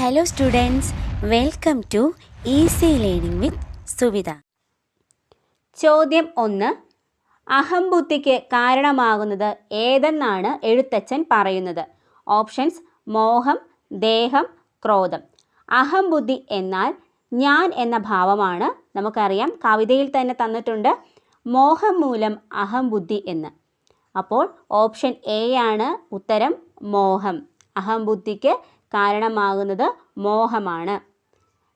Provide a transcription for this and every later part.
Hello students welcome to easy learning with Suvitha ചോദ്യം ഒന്ന്. അഹംബുദ്ധിക്ക് കാരണമാകുന്നത് ഏതെന്നാണ് എഴുത്തച്ഛൻ പറയുന്നത്? ഓപ്ഷൻസ് മോഹം ദേഹം ക്രോധം. അഹംബുദ്ധി എന്നാൽ ഞാൻ എന്ന ഭാവമാണ് നമുക്കറിയാം. കവിതയിൽ തന്നെ തന്നിട്ടുണ്ട് മോഹം മൂലം അഹംബുദ്ധി എന്ന്. അപ്പോൾ ഓപ്ഷൻ എ ആണ് ഉത്തരം മോഹം. അഹംബുദ്ധിക്ക് കാരണമാകുന്നത് മോഹമാണ്.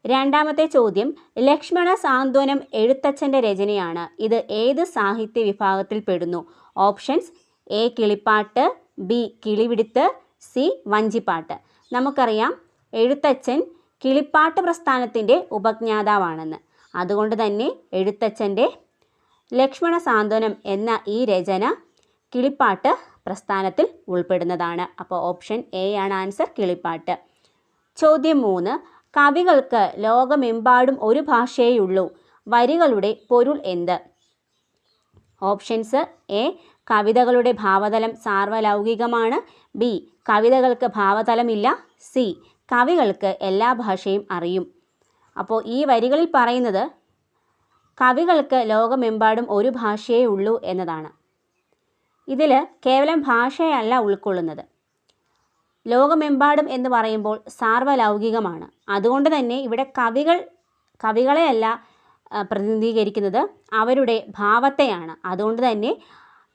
രണ്ടാമത്തെ ചോദ്യം ലക്ഷ്മണ സാന്ത്വനം എഴുത്തച്ഛന്റെ രചനയാണ്. ഇത് ഏത് സാഹിത്യ വിഭാഗത്തിൽ പെടുന്നു? ഓപ്ഷൻസ് എ കിളിപ്പാട്ട് ബി കിളിവിടുത്ത് സി വഞ്ചിപ്പാട്ട്. നമുക്കറിയാം എഴുത്തച്ഛൻ കിളിപ്പാട്ട് പ്രസ്ഥാനത്തിന്റെ ഉപജ്ഞാതാവാണെന്ന്. അതുകൊണ്ട് തന്നെ എഴുത്തച്ഛന്റെ ലക്ഷ്മണ സാന്ത്വനം എന്ന ഈ രചന കിളിപ്പാട്ട് പ്രസ്ഥാനത്തിൽ ഉൾപ്പെടുന്നതാണ്. അപ്പോൾ ഓപ്ഷൻ എ ആണ് ആൻസർ കിളിപ്പാട്ട്. ചോദ്യം മൂന്ന്. കവികൾക്ക് ലോകമെമ്പാടും ഒരു ഭാഷയേയുള്ളൂ. വരികളുടെ പൊരുൾ എന്ത്? Options A. കവിതകളുടെ ഭാവതലം സാർവലൗകികമാണ്. ബി. കവിതകൾക്ക് ഭാവതലമില്ല. സി. കവികൾക്ക് എല്ലാ ഭാഷയും അറിയും. അപ്പോൾ ഈ വരികളിൽ പറയുന്നത് കവികൾക്ക് ലോകമെമ്പാടും ഒരു ഭാഷയേ ഉള്ളൂ എന്നതാണ്. ഇതിൽ കേവലം ഭാഷയല്ല ഉൾക്കൊള്ളുന്നത്. ലോകമെമ്പാടും എന്ന് പറയുമ്പോൾ സാർവലൗകികമാണ്. അതുകൊണ്ട് തന്നെ ഇവിടെ കവികൾ കവികളെയല്ല പ്രതിനിധീകരിക്കുന്നത് അവരുടെ ഭാവത്തെയാണ്. അതുകൊണ്ട് തന്നെ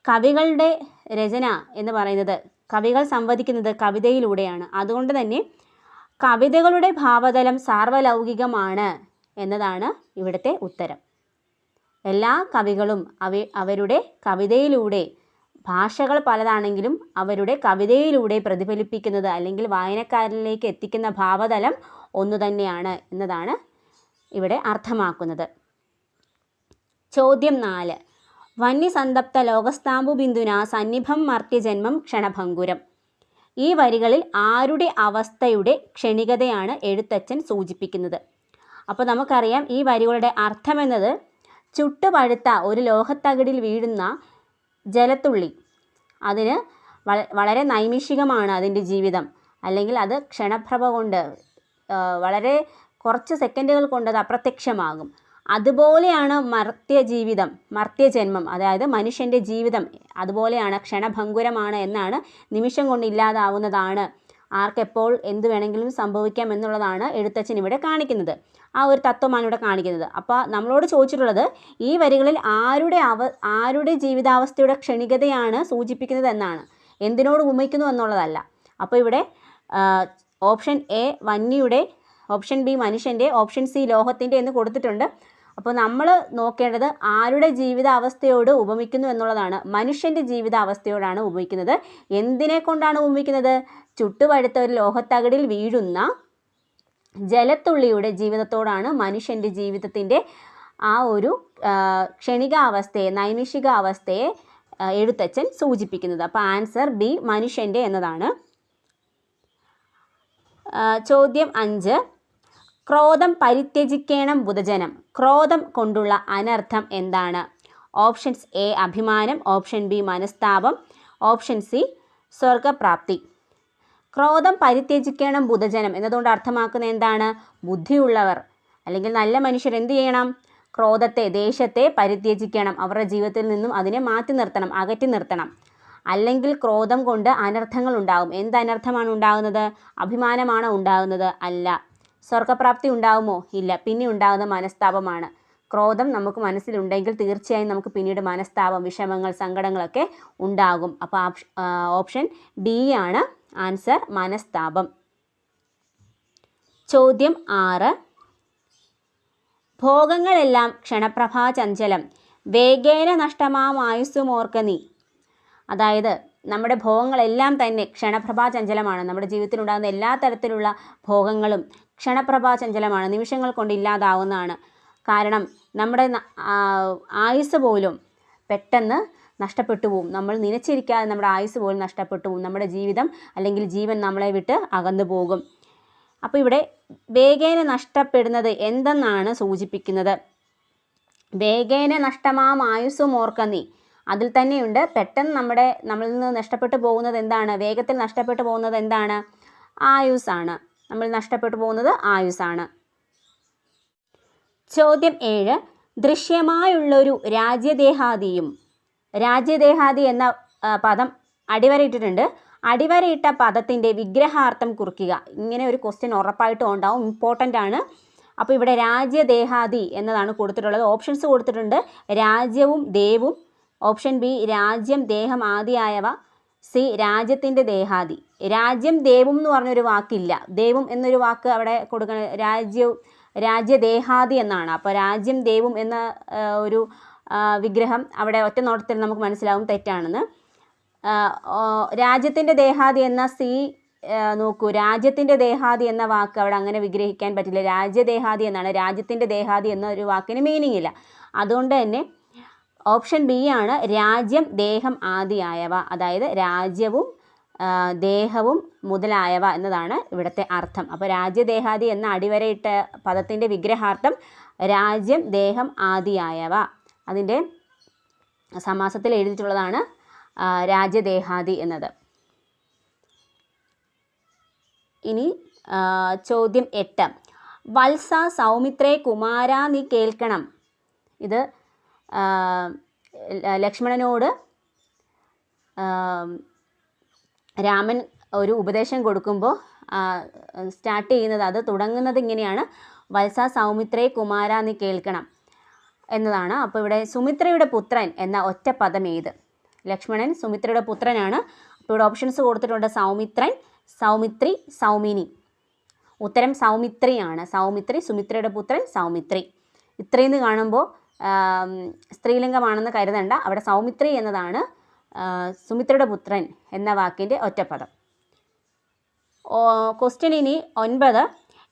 കവികളുടെ രചന എന്ന് പറയുന്നത് കവികൾ സംവദിക്കുന്നത് കവിതയിലൂടെയാണ്. അതുകൊണ്ട് തന്നെ കവിതകളുടെ ഭാവതലം സാർവലൗകികമാണ് എന്നതാണ് ഇവിടുത്തെ ഉത്തരം. എല്ലാ കവികളും അവ അവരുടെ കവിതയിലൂടെ ഭാഷകൾ പലതാണെങ്കിലും അവരുടെ കവിതയിലൂടെ പ്രതിഫലിപ്പിക്കുന്നത് അല്ലെങ്കിൽ വായനക്കാരനിലേക്ക് എത്തിക്കുന്ന ഭാവതലം ഒന്നു തന്നെയാണ് എന്നതാണ് ഇവിടെ അർത്ഥമാക്കുന്നത്. ചോദ്യം നാല്. വന്യസന്തപ്ത ലോകസ്താംബു ബിന്ദുന സന്നിഭം മർത്യജന്മം ക്ഷണഭങ്കുരം. ഈ വരികളിൽ ആരുടെ അവസ്ഥയുടെ ക്ഷണികതയാണ് എഴുത്തച്ഛൻ സൂചിപ്പിക്കുന്നത്. അപ്പോൾ നമുക്കറിയാം ഈ വരികളുടെ അർത്ഥമെന്നത് ചുട്ടുപഴുത്ത ഒരു ലോഹത്തകിടിൽ വീഴുന്ന ജലത്തുള്ളി. അതിന് വളരെ നൈമിഷികമാണ് അതിന്റെ ജീവിതം. അല്ലെങ്കിൽ അത് ക്ഷണപ്രഭ കൊണ്ട് വളരെ കുറച്ച് സെക്കൻഡുകൾ കൊണ്ട് അത് അപ്രത്യക്ഷമാകും. അതുപോലെയാണ് മർത്യ ജീവിതം മർത്യജന്മം അതായത് മനുഷ്യന്റെ ജീവിതം അതുപോലെയാണ് ക്ഷണഭങ്കുരമാണ് എന്നാണ് നിമിഷം കൊണ്ട് ഇല്ലാതാവുന്നതാണ്. ആർക്കെപ്പോൾ എന്ത് വേണമെങ്കിലും സംഭവിക്കാം എന്നുള്ളതാണ് എഴുത്തച്ഛൻ ഇവിടെ കാണിക്കുന്നത്. ആ ഒരു തത്വമാണ് ഇവിടെ കാണിക്കുന്നത്. അപ്പോൾ നമ്മളോട് ചോദിച്ചിട്ടുള്ളത് ഈ വരികളിൽ ആരുടെ അവ ആരുടെ ജീവിതാവസ്ഥയുടെ ക്ഷണികതയാണ് സൂചിപ്പിക്കുന്നത് എന്നാണ്. എന്തിനോട് ഉപമിക്കുന്നു എന്നുള്ളതല്ല. അപ്പോൾ ഇവിടെ ഓപ്ഷൻ എ വന്യയുടെ ഓപ്ഷൻ ബി മനുഷ്യന്റെ ഓപ്ഷൻ സി ലോഹത്തിന്റെ എന്ന് കൊടുത്തിട്ടുണ്ട്. അപ്പോൾ നമ്മൾ നോക്കേണ്ടത് ആരുടെ ജീവിതാവസ്ഥയോട് ഉപമിക്കുന്നു എന്നുള്ളതാണ്. മനുഷ്യന്റെ ജീവിതാവസ്ഥയോടാണ് ഉപമിക്കുന്നത്. എന്തിനെ കൊണ്ടാണ് ഉപമിക്കുന്നത്? ചുട്ടുപഴുത്ത ഒരു ലോഹത്തകിടിൽ വീഴുന്ന ജലത്തുള്ളിയുടെ ജീവിതത്തോടാണ് മനുഷ്യന്റെ ജീവിതത്തിന്റെ ആ ഒരു ക്ഷണികാവസ്ഥയെ നൈമിഷികാവസ്ഥയെ എഴുത്തച്ഛൻ സൂചിപ്പിക്കുന്നത്. അപ്പോൾ ആൻസർ ബി മനുഷ്യന്റെ എന്നതാണ്. ചോദ്യം അഞ്ച്. ക്രോധം പരിത്യജിക്കേണം ബുധജനം. ക്രോധം കൊണ്ടുള്ള അനർത്ഥം എന്താണ്? ഓപ്ഷൻസ് എ അഭിമാനം. ഓപ്ഷൻ ബി മനസ്താപം. ഓപ്ഷൻ സി സ്വർഗപ്രാപ്തി ക്രോധം പരിത്യജിക്കണം ബുധജനം. എന്നതുകൊണ്ട് അർത്ഥമാക്കുന്നത് എന്താണ്? ബുദ്ധിയുള്ളവർ. അല്ലെങ്കിൽ നല്ല മനുഷ്യർ എന്ത് ചെയ്യണം? ക്രോധത്തെ ദേഷ്യത്തെ പരിത്യജിക്കണം. അവരുടെ ജീവിതത്തിൽ നിന്നും അതിനെ മാറ്റി നിർത്തണം അകറ്റി നിർത്തണം. അല്ലെങ്കിൽ ക്രോധം കൊണ്ട് അനർത്ഥങ്ങൾ ഉണ്ടാകും എന്ത് അനർത്ഥമാണ് ഉണ്ടാകുന്നത്? അഭിമാനമാണ് ഉണ്ടാകുന്നത്? അല്ല. സ്വർഗപ്രാപ്തി ഉണ്ടാകുമോ? ഇല്ല. പിന്നെ ഉണ്ടാകുന്ന മനസ്താപമാണ്. ക്രോധം നമുക്ക് മനസ്സിലുണ്ടെങ്കിൽ തീർച്ചയായും നമുക്ക് പിന്നീട് മനസ്താപം വിഷമങ്ങൾ സങ്കടങ്ങളൊക്കെ ഉണ്ടാകും. അപ്പോൾ ഓപ്ഷൻ ഡി ആണ്. ആൻസർ മനസ്താപം. ചോദ്യം ആറ്. ഭോഗങ്ങളെല്ലാം ക്ഷണപ്രഭാ ക്ഷണപ്രഭാചഞ്ചലം വേഗേന നഷ്ടമാമായുസ്സുമോർക്ക നീ. അതായത് നമ്മുടെ ഭോഗങ്ങളെല്ലാം തന്നെ ക്ഷണപ്രഭാ ക്ഷണപ്രഭാചഞ്ചലമാണ് നമ്മുടെ ജീവിതത്തിലുണ്ടാകുന്ന എല്ലാ തരത്തിലുള്ള ഭോഗങ്ങളും ക്ഷണപ്രഭാ ക്ഷണപ്രഭാചഞ്ചലമാണ് നിമിഷങ്ങൾ കൊണ്ട് ഇല്ലാതാവുന്നതാണ്. കാരണം നമ്മുടെ ആയുസ് പോലും പെട്ടെന്ന് നഷ്ടപ്പെട്ടു പോകും നമ്മൾ നനച്ചിരിക്കാതെ നമ്മുടെ ആയുസ് പോലും നഷ്ടപ്പെട്ടു പോകും നമ്മുടെ ജീവിതം അല്ലെങ്കിൽ ജീവൻ നമ്മളെ വിട്ട് അകന്നു പോകും. അപ്പോൾ ഇവിടെ വേഗേന നഷ്ടപ്പെടുന്നത് എന്തെന്നാണ് സൂചിപ്പിക്കുന്നത്? വേഗേന നഷ്ടമാം ആയുസ്സും നീ. അതിൽ തന്നെയുണ്ട് പെട്ടെന്ന് നമ്മുടെ നമ്മളിൽ നിന്ന് നഷ്ടപ്പെട്ടു പോകുന്നത് എന്താണ്? വേഗത്തിൽ നഷ്ടപ്പെട്ടു പോകുന്നത് എന്താണ്? ആയുസ്സാണ്. നമ്മൾ നഷ്ടപ്പെട്ടു പോകുന്നത് ആയുസ്സാണ്. ചോദ്യം ഏഴ്. ദൃശ്യമായുള്ളൊരു രാജ്യദേഹാദിയും രാജ്യദേഹാദി എന്ന പദം അടിവരയിട്ടിട്ടുണ്ട്. അടിവരയിട്ട പദത്തിന്റെ വിഗ്രഹാർത്ഥം കുറിക്കുക. ഇങ്ങനെ ഒരു ക്വസ്റ്റ്യൻ ഉറപ്പായിട്ടും ഉണ്ടാവും. ഇമ്പോർട്ടന്റ് ആണ്. അപ്പോൾ ഇവിടെ രാജ്യദേഹാദി എന്നതാണ് കൊടുത്തിട്ടുള്ളത്. ഓപ്ഷൻസ് കൊടുത്തിട്ടുണ്ട്. രാജ്യവും ദേവും. ഓപ്ഷൻ ബി രാജ്യം ദേഹം ആദിയായവ. സി രാജ്യത്തിന്റെ ദേഹാദി. രാജ്യം ദേവും എന്ന് പറഞ്ഞൊരു വാക്കില്ല. ദേവും എന്നൊരു വാക്ക് അവിടെ കൊടുക്കണം രാജ്യവും രാജ്യദേഹാദി എന്നാണ്. അപ്പോൾ രാജ്യം ദേവും എന്ന ഒരു വിഗ്രഹം അവിടെ ഒറ്റ നോട്ടത്തിൽ നമുക്ക് മനസ്സിലാവും തെറ്റാണെന്ന്. രാജ്യത്തിന്റെ ദേഹാദി എന്ന സി നോക്കൂ രാജ്യത്തിന്റെ ദേഹാദി എന്ന വാക്ക് അവിടെ അങ്ങനെ വിഗ്രഹിക്കാൻ പറ്റില്ല. രാജ്യദേഹാദി എന്നാണ്. രാജ്യത്തിന്റെ ദേഹാദി എന്ന ഒരു വാക്കിന് മീനിങ് ഇല്ല. അതുകൊണ്ട് തന്നെ ഓപ്ഷൻ ബി ആണ് രാജ്യം ദേഹം ആദിയായവ അതായത് രാജ്യവും ദേഹവും മുതലായവ എന്നതാണ് ഇവിടുത്തെ അർത്ഥം. അപ്പോൾ രാജ്യദേഹാദി എന്ന അടിവരയിട്ട പദത്തിന്റെ വിഗ്രഹാർത്ഥം രാജ്യം ദേഹം ആദിയായവ അതിന്റെ സമാസത്തിൽ എഴുതിയിട്ടുള്ളതാണ് രാജ്യദേഹാദി എന്നത്. ഇനി ചോദ്യം എട്ട്. വത്സ സൗമിത്രേ കുമാര നീ കേൾക്കണം. ഇത് ലക്ഷ്മണനോട് രാമൻ ഒരു ഉപദേശം കൊടുക്കുമ്പോൾ സ്റ്റാർട്ട് ചെയ്യുന്നത് അത് തുടങ്ങുന്നത് ഇങ്ങനെയാണ്. വത്സ സൗമിത്രേ കുമാര നീ കേൾക്കണം. എന്നതാണ്. അപ്പോൾ ഇവിടെ സുമിത്രയുടെ പുത്രൻ എന്ന ഒറ്റ പദം ഏത്? ലക്ഷ്മണൻ സുമിത്രയുടെ പുത്രനാണ്. അപ്പോൾ ഇവിടെ ഓപ്ഷൻസ് കൊടുത്തിട്ടുണ്ട് സൗമിത്രൻ സൗമിത്രി സൗമിനി. ഉത്തരം സൗമിത്രിയാണ്. സൗമിത്രി സുമിത്രയുടെ പുത്രൻ സൗമിത്രി. ഇത്രയെന്ന് കാണുമ്പോൾ സ്ത്രീലിംഗമാണെന്ന് കരുതണ്ട. അവിടെ സൗമിത്രി എന്നതാണ് സുമിത്രയുടെ പുത്രൻ എന്ന വാക്കിന്റെ ഒറ്റപ്പദം ക്വസ്റ്റ്യൻ ഇനി ഒൻപത്.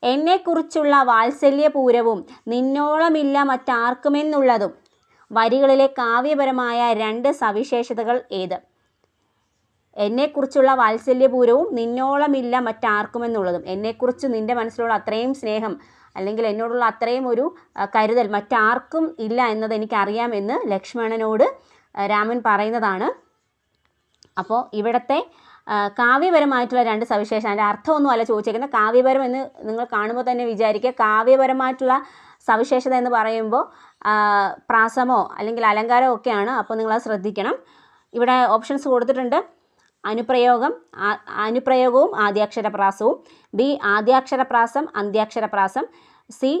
എന്നെക്കുറിച്ചുള്ള വാത്സല്യപൂരവും നിന്നോളമില്ല മറ്റാർക്കുമെന്നുള്ളതും വരികളിലെ കാവ്യപരമായ രണ്ട് സവിശേഷതകൾ ഏത്? എന്നെക്കുറിച്ചുള്ള വാത്സല്യപൂരവും നിന്നോളമില്ല മറ്റാർക്കുമെന്നുള്ളതും. എന്നെക്കുറിച്ച് നിന്റെ മനസ്സിലുള്ള അത്രയും സ്നേഹം അല്ലെങ്കിൽ എന്നോടുള്ള അത്രയും ഒരു കരുതൽ മറ്റാർക്കും ഇല്ല എന്നത് എനിക്കറിയാമെന്ന് ലക്ഷ്മണനോട് രാമൻ പറയുന്നതാണ്. അപ്പോൾ ഇവിടുത്തെ കാവ്യപരമായിട്ടുള്ള രണ്ട് സവിശേഷം അതിന്റെ അർത്ഥമൊന്നും അല്ല ചോദിച്ചേക്കുന്നത്. കാവ്യപരം എന്ന് നിങ്ങൾ കാണുമ്പോൾ തന്നെ വിചാരിക്കുക. കാവ്യപരമായിട്ടുള്ള സവിശേഷത എന്ന് പറയുമ്പോൾ പ്രാസമോ അല്ലെങ്കിൽ അലങ്കാരമോ ഒക്കെയാണ്. അപ്പോൾ നിങ്ങൾ അത് ശ്രദ്ധിക്കണം. ഇവിടെ ഓപ്ഷൻസ് കൊടുത്തിട്ടുണ്ട്. അനുപ്രയോഗം അനുപ്രയോഗവും ആദ്യാക്ഷരപ്രാസവും. ബി ആദ്യാക്ഷരപ്രാസം അന്ത്യാക്ഷരപ്രാസം. സി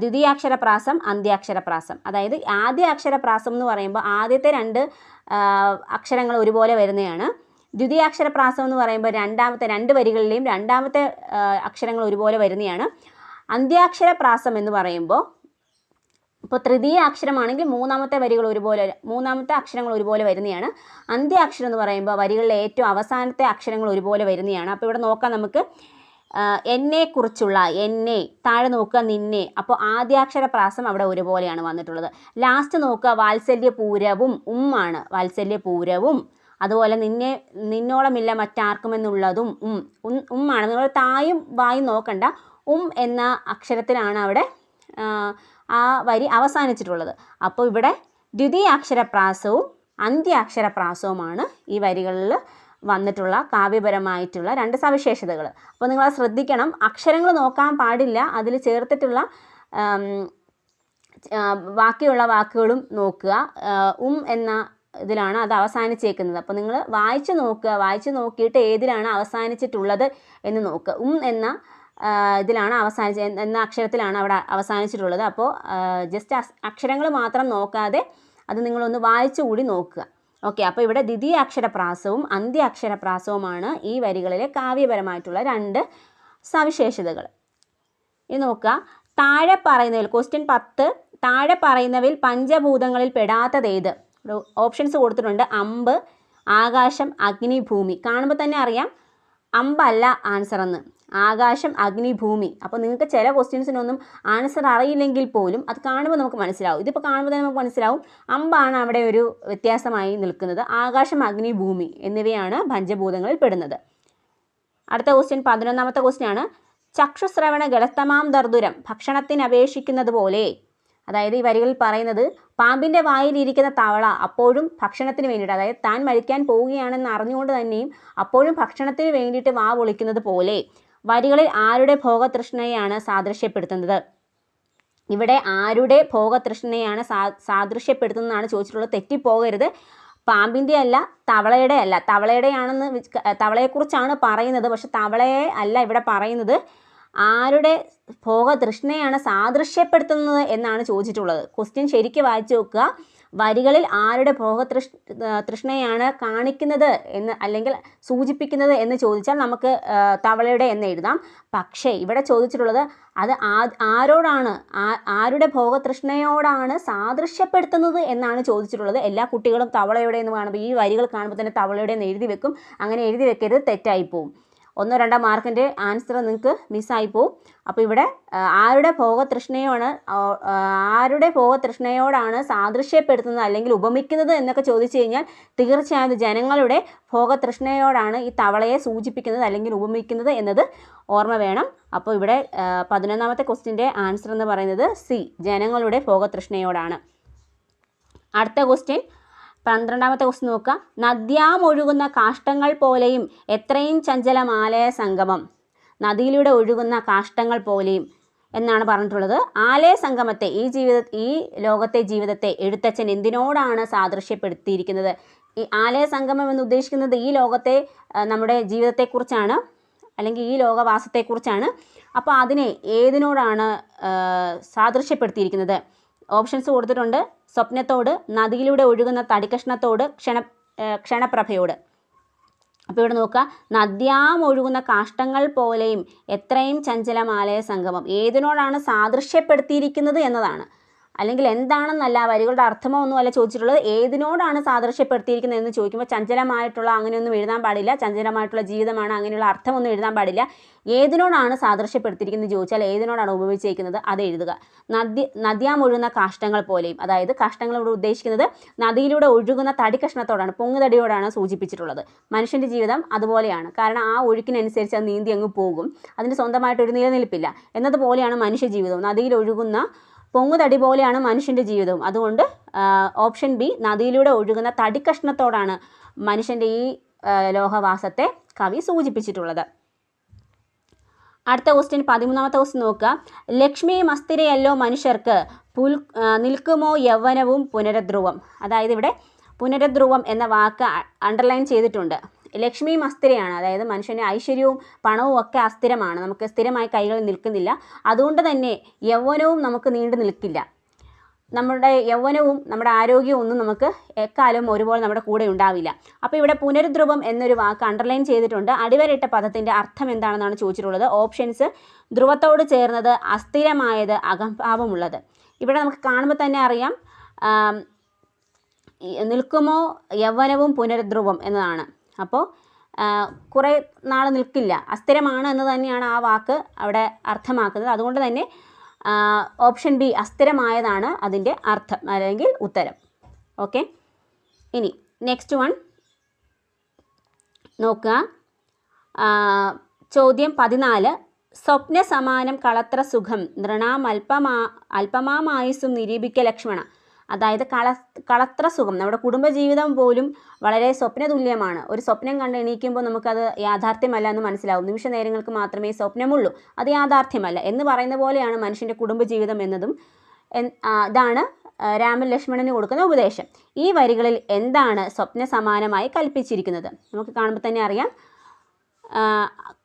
ദ്വിതീയാക്ഷരപ്രാസം അന്ത്യാക്ഷരപ്രാസം. അതായത് ആദ്യ അക്ഷരപ്രാസം എന്ന് പറയുമ്പോൾ ആദ്യത്തെ രണ്ട് അക്ഷരങ്ങൾ ഒരുപോലെ വരുന്നതാണ്. ദ്വിതീയാക്ഷരപ്രാസം എന്ന് പറയുമ്പോൾ രണ്ടാമത്തെ രണ്ട് വരികളിലെയും രണ്ടാമത്തെ അക്ഷരങ്ങൾ ഒരുപോലെ വരുന്നതാണ്. അന്ത്യാക്ഷര പ്രാസം എന്ന് പറയുമ്പോൾ ഇപ്പോൾ തൃതീയ അക്ഷരമാണെങ്കിൽ മൂന്നാമത്തെ വരികൾ ഒരുപോലെ മൂന്നാമത്തെ അക്ഷരങ്ങൾ ഒരുപോലെ വരുന്നതാണ്. അന്ത്യാക്ഷരം എന്ന് പറയുമ്പോൾ വരികളിലെ ഏറ്റവും അവസാനത്തെ അക്ഷരങ്ങൾ ഒരുപോലെ വരുന്നതാണ്. അപ്പോൾ ഇവിടെ നോക്കാം നമുക്ക്. എന്നെ കുറിച്ചുള്ള എന്നെ താഴെ നോക്കുക നിന്നെ. അപ്പോൾ ആദ്യാക്ഷര പ്രാസം അവിടെ ഒരുപോലെയാണ് വന്നിട്ടുള്ളത്. ലാസ്റ്റ് നോക്കുക വാത്സല്യ പൂരവും ഉമ്മാണ് വാത്സല്യപൂരവും. അതുപോലെ നിന്നെ നിന്നോളമില്ല മറ്റാർക്കും എന്നുള്ളതും ഉം ഉം ആണ് നിങ്ങൾ തായും വായും നോക്കണ്ട. ഉം എന്ന അക്ഷരത്തിലാണ് അവിടെ ആ, വരി അവസാനിച്ചിട്ടുള്ളത്. അപ്പോൾ ഇവിടെ ദ്വിതീയ അക്ഷരപ്രാസവും അന്ത്യാക്ഷരപ്രാസവുമാണ് ഈ വരികളിൽ വന്നിട്ടുള്ള കാവ്യപരമായിട്ടുള്ള രണ്ട് സവിശേഷതകൾ. അപ്പോൾ നിങ്ങൾ അത് ശ്രദ്ധിക്കണം. അക്ഷരങ്ങൾ നോക്കാൻ പാടില്ല. അതിൽ ചേർത്തിട്ടുള്ള ബാക്കിയുള്ള വാക്കുകളും നോക്കുക. ഉം എന്ന ഇതിലാണ് അത് അവസാനിച്ചേക്കുന്നത്. അപ്പോൾ നിങ്ങൾ വായിച്ച് നോക്കുക. വായിച്ച് നോക്കിയിട്ട് ഏതിലാണ് അവസാനിച്ചിട്ടുള്ളത് എന്ന് നോക്കുക. ഉം എന്ന ഇതിലാണ് അവസാനിച്ച എന്ന അക്ഷരത്തിലാണ് അവിടെ അവസാനിച്ചിട്ടുള്ളത്. അപ്പോൾ ജസ്റ്റ് അക്ഷരങ്ങൾ മാത്രം നോക്കാതെ അത് നിങ്ങളൊന്ന് വായിച്ചു കൂടി നോക്കുക. ഓക്കെ അപ്പോൾ ഇവിടെ ദ്വിതീയ അക്ഷരപ്രാസവും അന്ത്യ അക്ഷരപ്രാസവുമാണ് ഈ വരികളിലെ കാവ്യപരമായിട്ടുള്ള രണ്ട് സവിശേഷതകൾ. ഇനി നോക്കുക. താഴെ പറയുന്നതിൽ ക്വസ്റ്റ്യൻ പത്ത് താഴെ പറയുന്നവയിൽ പഞ്ചഭൂതങ്ങളിൽ പെടാത്തത് ഏത്? ഓപ്ഷൻസ് കൊടുത്തിട്ടുണ്ട്. അമ്പ് ആകാശം അഗ്നി ഭൂമി കാണുമ്പോൾ തന്നെ അറിയാം അമ്പല്ല ആൻസർ എന്ന്. ആകാശം അഗ്നി ഭൂമി അപ്പോൾ നിങ്ങൾക്ക് ചില ക്വസ്റ്റ്യൻസിനൊന്നും ആൻസർ അറിയില്ലെങ്കിൽ പോലും അത് കാണുമ്പോൾ നമുക്ക് മനസ്സിലാവും. ഇതിപ്പോൾ കാണുമ്പോൾ തന്നെ നമുക്ക് മനസ്സിലാവും. അമ്പാണ് അവിടെ ഒരു വ്യത്യാസമായി നിൽക്കുന്നത്. ആകാശം അഗ്നി ഭൂമി എന്നിവയാണ് പഞ്ചഭൂതങ്ങളിൽ പെടുന്നത്. അടുത്ത ക്വസ്റ്റ്യൻ പതിനൊന്നാമത്തെ ക്വസ്റ്റ്യൻ ആണ്. ചക്ഷുശ്രവണ ഗലത്തമാം ദർദുരം ഭക്ഷണത്തിന് അപേക്ഷിക്കുന്നത് പോലെ അതായത് ഈ വരികളിൽ പറയുന്നത് പാമ്പിന്റെ വായിലിരിക്കുന്ന തവള അപ്പോഴും ഭക്ഷണത്തിന് വേണ്ടിയിട്ട് അതായത് താൻ മരിക്കാൻ പോവുകയാണെന്ന് അറിഞ്ഞുകൊണ്ട് തന്നെയും അപ്പോഴും ഭക്ഷണത്തിന് വേണ്ടിയിട്ട് വാ പൊളിക്കുന്നത് പോലെ വരികളിൽ ആരുടെ ഭോഗതൃഷ്ണയാണ് സാദൃശ്യപ്പെടുത്തുന്നത്? ഇവിടെ ആരുടെ ഭോഗതൃഷ്ണയാണ് സാ സാദൃശ്യപ്പെടുത്തുന്നതാണ് ചോദിച്ചിട്ടുള്ളത്. തെറ്റിപ്പോകരുത്. പാമ്പിന്റെ അല്ല തവളയുടെ അല്ല. തവളയുടെയാണെന്ന് തവളയെക്കുറിച്ചാണ് പറയുന്നത്. പക്ഷെ തവളയെ അല്ല ഇവിടെ പറയുന്നത്. ആരുടെ ഭോഗതൃഷ്ണയാണ് സാദൃശ്യപ്പെടുത്തുന്നത് എന്നാണ് ചോദിച്ചിട്ടുള്ളത്. ക്വസ്റ്റ്യൻ ശരിക്കും വായിച്ചു നോക്കുക. വരികളിൽ ആരുടെ ഭോഗതൃഷ് തൃഷ്ണയാണ് കാണിക്കുന്നത് എന്ന് അല്ലെങ്കിൽ സൂചിപ്പിക്കുന്നത് എന്ന് ചോദിച്ചാൽ നമുക്ക് തവളയുടെ എന്ന് എഴുതാം. പക്ഷേ ഇവിടെ ചോദിച്ചിട്ടുള്ളത് അത് ആരോടാണ്? ആരുടെ ഭോഗതൃഷ്ണയോടാണ് സാദൃശ്യപ്പെടുത്തുന്നത് എന്നാണ് ചോദിച്ചിട്ടുള്ളത്. എല്ലാ കുട്ടികളും തവളയുടെ എന്ന് കാണുമ്പോൾ ഈ വരികൾ കാണുമ്പോൾ തന്നെ തവളയുടെ എന്ന് എഴുതി വെക്കും. അങ്ങനെ എഴുതി വെക്കരുത് തെറ്റായി പോവും. ഒന്നോ രണ്ടോ മാർക്കിന്റെ ആൻസർ നിങ്ങൾക്ക് മിസ്സായി പോവും. അപ്പോൾ ഇവിടെ ആരുടെ ഭോഗതൃഷ്ണയാണ് ആരുടെ ഭോഗതൃഷ്ണയോടാണ് സാദൃശ്യപ്പെടുത്തുന്നത് അല്ലെങ്കിൽ ഉപമിക്കുന്നത് എന്നൊക്കെ ചോദിച്ചു കഴിഞ്ഞാൽ തീർച്ചയായും ജനങ്ങളുടെ ഭോഗതൃഷ്ണയോടാണ് ഈ തവളയെ സൂചിപ്പിക്കുന്നത് അല്ലെങ്കിൽ ഉപമിക്കുന്നത് എന്നത് ഓർമ്മ വേണം. അപ്പോൾ ഇവിടെ പതിനൊന്നാമത്തെ ക്വസ്റ്റിന്റെ ആൻസർ എന്ന് പറയുന്നത് സി ജനങ്ങളുടെ ഭോഗതൃഷ്ണയോടാണ്. അടുത്ത ക്വസ്റ്റ്യൻ പന്ത്രണ്ടാമത്തെ ക്വസ്റ്റ് നോക്കുക നദ്യാമൊഴുകുന്ന കാഷ്ടങ്ങൾ പോലെയും എത്രയും ചഞ്ചലമാലയ സംഗമം. നദിയിലൂടെ ഒഴുകുന്ന കാഷ്ടങ്ങൾ പോലെയും എന്നാണ് പറഞ്ഞിട്ടുള്ളത്. ആലയ സംഗമത്തെ ഈ ജീവിത ഈ ലോകത്തെ ജീവിതത്തെ എഴുത്തച്ഛൻ എന്തിനോടാണ് സാദൃശ്യപ്പെടുത്തിയിരിക്കുന്നത്? ഈ ആലയ സംഗമം എന്ന് ഉദ്ദേശിക്കുന്നത് ഈ ലോകത്തെ നമ്മുടെ ജീവിതത്തെക്കുറിച്ചാണ് അല്ലെങ്കിൽ ഈ ലോകവാസത്തെക്കുറിച്ചാണ്. അപ്പോൾ അതിനെ ഏതിനോടാണ് സാദൃശ്യപ്പെടുത്തിയിരിക്കുന്നത്? ഓപ്ഷൻസ് കൊടുത്തിട്ടുണ്ട്. സ്വപ്നത്തോട് നദിയിലൂടെ ഒഴുകുന്ന തടിക്കഷ്ണത്തോട് ക്ഷണ ക്ഷണപ്രഭയോട്. അപ്പോൾ ഇവിടെ നോക്കുക. നദ്യാം ഒഴുകുന്ന കാഷ്ടങ്ങൾ പോലെയും എത്രയും ചഞ്ചലമാലയ സംഗമം. ഏതിനോടാണ് സാദൃശ്യപ്പെടുത്തിയിരിക്കുന്നത് എന്നതാണ്. അല്ലെങ്കിൽ എന്താണെന്നല്ല വരികളുടെ അർത്ഥമോ ഒന്നുമല്ല ചോദിച്ചിട്ടുള്ളത്. ഏതിനോടാണ് സാദൃശ്യപ്പെടുത്തിയിരിക്കുന്നത് എന്ന് ചോദിക്കുമ്പോൾ ചഞ്ചലമായിട്ടുള്ള അങ്ങനെയൊന്നും എഴുതാൻ പാടില്ല. ചഞ്ചലമായിട്ടുള്ള ജീവിതമാണ് അങ്ങനെയുള്ള അർത്ഥമൊന്നും എഴുതാൻ പാടില്ല. ഏതിനോടാണ് സാദൃശ്യപ്പെടുത്തിയിരിക്കുന്നത് ചോദിച്ചാൽ ഏതിനോടാണ് ഉപയോഗിച്ചിരിക്കുന്നത് അത് എഴുതുക. നദി നദ്യാം ഒഴുകുന്ന കാഷ്ടങ്ങൾ പോലെയും അതായത് കാഷ്ടങ്ങൾ ഇവിടെ ഉദ്ദേശിക്കുന്നത് നദിയിലൂടെ ഒഴുകുന്ന തടി കഷ്ണത്തോടാണ് പൊങ്ങുതടിയോടാണ് സൂചിപ്പിച്ചിട്ടുള്ളത്. മനുഷ്യന്റെ ജീവിതം അതുപോലെയാണ്. കാരണം ആ ഒഴുക്കിനനുസരിച്ച് അത് നീന്തി അങ്ങ് പോകും. അതിന് സ്വന്തമായിട്ടൊരു നിലനിൽപ്പില്ല. എന്നതുപോലെയാണ് മനുഷ്യ ജീവിതവും. നദിയിൽ ഒഴുകുന്ന പൊങ്ങുതടി പോലെയാണ് മനുഷ്യന്റെ ജീവിതവും. അതുകൊണ്ട് ഓപ്ഷൻ ബി നദിയിലൂടെ ഒഴുകുന്ന തടിക്കഷ്ണത്തോടാണ് മനുഷ്യന്റെ ഈ ലോഹവാസത്തെ കവി സൂചിപ്പിച്ചിട്ടുള്ളത്. അടുത്ത ക്വസ്റ്റ്യൻ പതിമൂന്നാമത്തെ ക്വസ്റ്റ്യൻ നോക്കുക. ലക്ഷ്മി മസ്തിരയല്ലോ മനുഷ്യർക്ക് പുൽ നിൽക്കുമോ യൗവനവും പുനരധ്രുവം? അതായത് ഇവിടെ പുനരധ്രുവം എന്ന വാക്ക് അണ്ടർലൈൻ ചെയ്തിട്ടുണ്ട്. ലക്ഷ്മി അസ്ഥിരയാണ് അതായത് മനുഷ്യന്റെ ഐശ്വര്യവും പണവും ഒക്കെ അസ്ഥിരമാണ്. നമുക്ക് സ്ഥിരമായി കൈകളിൽ നിൽക്കുന്നില്ല. അതുകൊണ്ട് തന്നെ യൗവനവും നമുക്ക് നീണ്ടു നിൽക്കില്ല. നമ്മുടെ യൗവനവും നമ്മുടെ ആരോഗ്യവും ഒന്നും നമുക്ക് എക്കാലവും ഒരുപോലെ നമ്മുടെ കൂടെ ഉണ്ടാവില്ല. അപ്പോൾ ഇവിടെ പുനരുദ്രുവം എന്നൊരു വാക്ക് അണ്ടർലൈൻ ചെയ്തിട്ടുണ്ട്. അടിവരയിട്ട പദത്തിന്റെ അർത്ഥം എന്താണെന്നാണ് ചോദിച്ചിട്ടുള്ളത്. ഓപ്ഷൻസ് ധ്രുവത്തോട് ചേർന്നത് അസ്ഥിരമായത് അകംഭാവമുള്ളത് ഇവിടെ നമുക്ക് കാണുമ്പോൾ തന്നെ അറിയാം നിൽക്കുമോ യൗവനവും പുനരുദ്രുവം എന്നതാണ്. അപ്പോൾ കുറേ നാൾ നിൽക്കില്ല. അസ്ഥിരമാണ് എന്ന് തന്നെയാണ് ആ വാക്ക് അവിടെ അർത്ഥമാക്കുന്നത്. അതുകൊണ്ട് തന്നെ ഓപ്ഷൻ ബി അസ്ഥിരമായതാണ് അതിന്റെ അർത്ഥം അല്ലെങ്കിൽ ഉത്തരം. ഓക്കെ? ഇനി നെക്സ്റ്റ് വൺ. നോക്കുക. ചോദ്യം പതിനാല്. സ്വപ്ന സമാനം കളത്ര സുഖം നൃണാം അല്പമാ അല്പമാമായുസ്സും നിരൂപിക്ക ലക്ഷ്മണ അതായത് കള കളത്ര സുഖം. നമ്മുടെ കുടുംബജീവിതം പോലും വളരെ സ്വപ്ന തുല്യമാണ്. ഒരു സ്വപ്നം കണ്ട് എണീക്കുമ്പോൾ നമുക്കത് യാഥാർത്ഥ്യമല്ല എന്ന് മനസ്സിലാവും. നിമിഷ നേരങ്ങൾക്ക് മാത്രമേ സ്വപ്നമുള്ളൂ. അത് യാഥാർത്ഥ്യമല്ല. എന്ന് പറയുന്ന പോലെയാണ് മനുഷ്യന്റെ കുടുംബജീവിതം എന്നതും. ഇതാണ് രാമൻ ലക്ഷ്മണന് കൊടുക്കുന്ന ഉപദേശം. ഈ വരികളിൽ എന്താണ് സ്വപ്ന സമാനമായി കൽപ്പിച്ചിരിക്കുന്നത്? നമുക്ക് കാണുമ്പോൾ തന്നെ അറിയാം.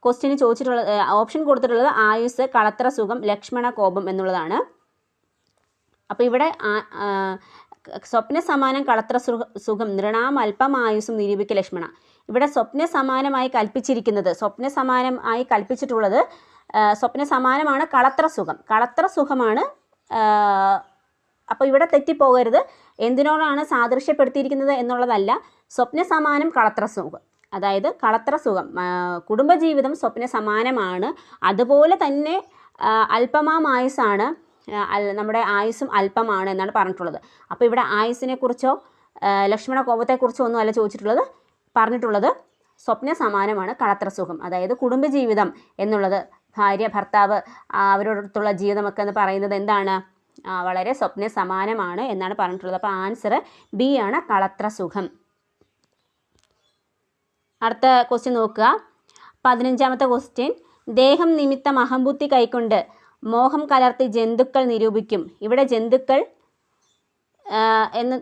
ക്വസ്റ്റ്യന് ചോദിച്ചിട്ടുള്ള ഓപ്ഷൻ കൊടുത്തിട്ടുള്ളത് ആയുസ് കളത്ര സുഖം ലക്ഷ്മണ കോപം എന്നുള്ളതാണ്. അപ്പോൾ ഇവിടെ സ്വപ്ന സമാനം കളത്ര സുഖ- നൃണാം അല്പമായുസും നിരൂപിക്ക ലക്ഷ്മണ. ഇവിടെ സ്വപ്ന സമാനമായി കൽപ്പിച്ചിരിക്കുന്നത് സ്വപ്ന സമാനമായി കൽപ്പിച്ചിട്ടുള്ളത് സ്വപ്ന സമാനമാണ് കളത്ര സുഖം. കളത്ര സുഖമാണ് അപ്പോൾ ഇവിടെ തെറ്റിപ്പോകരുത്. എന്തിനോടാണ് സാദൃശ്യപ്പെടുത്തിയിരിക്കുന്നത് എന്നുള്ളതല്ല സ്വപ്ന സമാനം കളത്ര സുഖം. അതായത് കളത്ര സുഖം കുടുംബജീവിതം സ്വപ്ന സമാനമാണ്. അതുപോലെ തന്നെ അല്പമാമായുസാണ് നമ്മുടെ ആയുസ്സും അല്പമാണ് എന്നാണ് പറഞ്ഞിട്ടുള്ളത്. അപ്പോൾ ഇവിടെ ആയുസ്സിനെ കുറിച്ചോ ആ, ലക്ഷ്മണ കോപത്തെക്കുറിച്ചോ ഒന്നും അല്ല ചോദിച്ചിട്ടുള്ളത്. പറഞ്ഞിട്ടുള്ളത് സ്വപ്ന സമാനമാണ് കളത്രസുഖം അതായത് കുടുംബജീവിതം എന്നുള്ളത് ഭാര്യ ഭർത്താവ് അവരോടൊത്തുള്ള ജീവിതമൊക്കെ എന്ന് പറയുന്നത് എന്താണ്? വളരെ സ്വപ്ന സമാനമാണ് എന്നാണ് പറഞ്ഞിട്ടുള്ളത്. അപ്പോൾ ആൻസർ ബി ആണ് കളത്രസുഖം അടുത്ത ക്വസ്റ്റ്യൻ നോക്കുക. പതിനഞ്ചാമത്തെ ക്വസ്റ്റ്യൻ ദേഹം നിമിത്തം അഹംബുദ്ധി കൈക്കൊണ്ട് മോഹം കലർത്തി ജന്തുക്കൾ നിരൂപിക്കും. ഇവിടെ ജന്തുക്കൾ എന്ന്